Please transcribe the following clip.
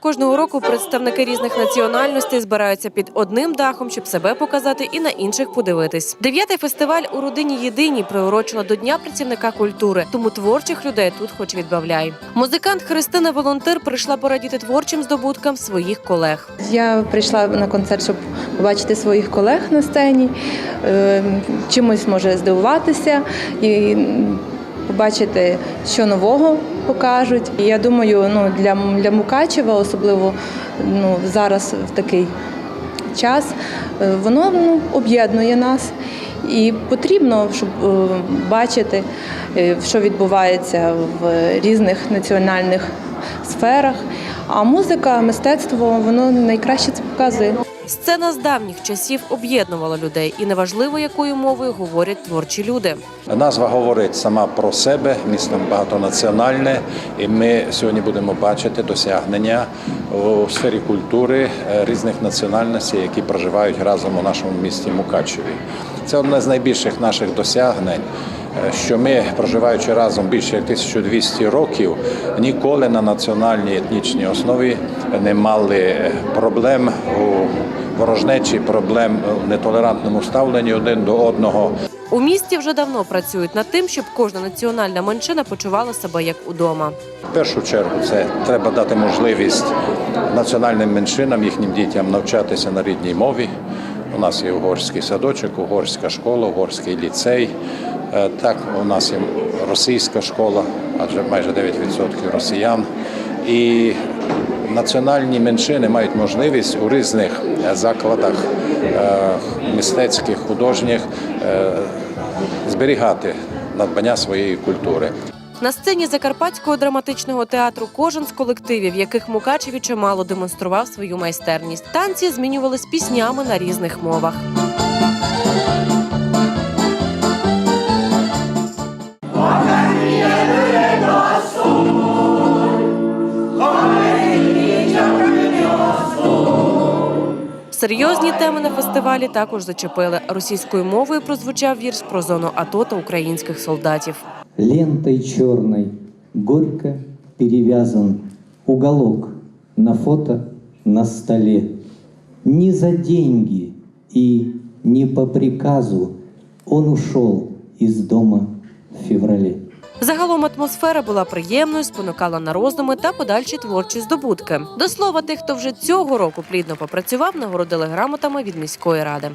кожного року представники різних національностей збираються під одним дахом, щоб себе показати і на інших подивитись. Дев'ятий фестиваль у родині єдиній приурочено до Дня працівника культури, тому творчих людей тут хоч відбавляй. Музикант Христина Волонтир прийшла порадіти творчим здобуткам своїх колег. Я прийшла на концерт, щоб побачити своїх колег на сцені, е, чимось може здивуватися і побачити, що нового покажуть. І я думаю, ну для, для Мукачева, особливо ну, зараз в такий час, е, воно ну, об'єднує нас. І потрібно, щоб е, бачити, е, що відбувається в різних національних сферах. А музика, мистецтво, воно найкраще це показує. Сцена з давніх часів об'єднувала людей, і неважливо, якою мовою говорять творчі люди. Назва говорить сама про себе, місто багатонаціональне, і ми сьогодні будемо бачити досягнення у сфері культури е, різних національностей, які проживають разом у нашому місті Мукачеві. Це одне з найбільших наших досягнень. е, Що ми, проживаючи разом більше як 1200 років, ніколи на національній етнічній основі не мали проблем у ворожнечі, проблем у нетолерантному ставленні один до одного. У місті вже давно працюють над тим, щоб кожна національна меншина почувала себе як удома. В першу чергу це треба дати можливість національним меншинам, їхнім дітям навчатися на рідній мові. У нас є угорський садочок, угорська школа, угорський ліцей. Е, Так, у нас є російська школа, адже майже 9% росіян. І національні меншини мають можливість у різних е, закладах е, мистецьких, художніх е, зберігати надбання своєї культури. На сцені Закарпатського драматичного театру кожен з колективів, яких Мукачеві чимало демонстрував свою майстерність. Танці змінювались піснями на різних мовах. Серйозні теми на фестивалі також зачепили. Російською мовою прозвучав вірш про зону АТО та українських солдатів. Лентой черной горько перевязан уголок на фото на столе. Не за деньги и не по приказу он ушел из дома в феврале. Загалом атмосфера була приємною, спонукала на роздуми та подальші творчі здобутки. До слова, тих, хто вже цього року плідно попрацював, нагородили грамотами від міської ради.